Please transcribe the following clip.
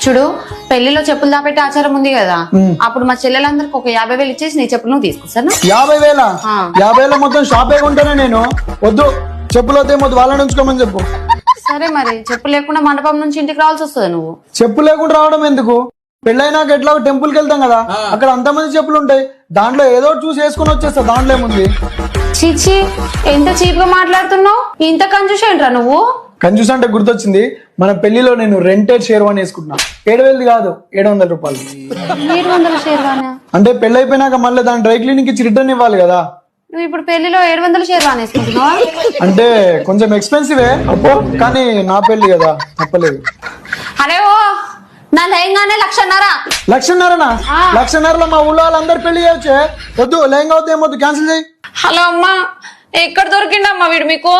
చూడు పెళ్ళిలో చెప్పులు దాపెట్టే ఆచారం ఉంది కదా. అప్పుడు మా చెల్లెలందరికి ఒక యాభై వేలు ఇచ్చేసి నీ చెప్పులు నువ్వు తీసుకొస్తాను యాభై వేల? ఆ. యాభై వేల మొత్తం షాపే కొంటానే నేను. వద్దు చెప్పులు వద్దే మొద్దు వాళ్ళని ఉంచుకోమని చెప్పు. సరే మరి చెప్పులు లేకుండా మండపం నుంచి ఇంటికి రావాల్సి వస్తుంది నువ్వు. చెప్పు లేకుండా రావడం ఎందుకు? పెళ్ళైనాక ఎట్లా టెంపుల్కి వెళ్తాం కదా అక్కడ అంతమంది చెప్పులు ఉంటాయి. దాంట్లో ఏదో చూసి వేసుకొని వచ్చేస్తా దాంట్లో ఏముంది? చీచి ఎంత చీప్గా మాట్లాడుతున్నావు? ఇంత కంజూస్ ఏంట్రా నువ్వు? కంజూస్ అంటే గుర్తొచ్చింది. మన పెళ్ళిలో నేను రెంటెడ్ షేర్వాణి వేసుకుంటున్నా. ఏడు వేలది కాదు ఏడు వందల రూపాయలు. ఏడు వందల షేర్వానా అంటే పెళ్ళి అయిపోయినాక మళ్ళీ దాని డ్రై క్లీనింగ్ ఇచ్చి రిటర్న్ ఇవ్వాలి కదా. నువ్వు ఇప్పుడు పెళ్ళిలో ఏడు వందల షేర్వానా వేసుకుంటున్నావా? అంటే కొంచెం ఎక్స్పెన్సివే అప్పో కానీ నా పెళ్ళి కదా తప్పలేదు. అరే ఓ నా లయంగానే లక్షన్నర. లక్షన్నరనా? లక్షన్నరలో మా ఊళ్ళో వాళ్ళందరూ పెళ్ళి చేయొచ్చే? వద్దు లేంగా వద్దు ఏమొద్దు క్యాన్సిల్ చేయి. హలో అమ్మా ఎక్కడ దొరికిండమ్మా వీడు మీకు?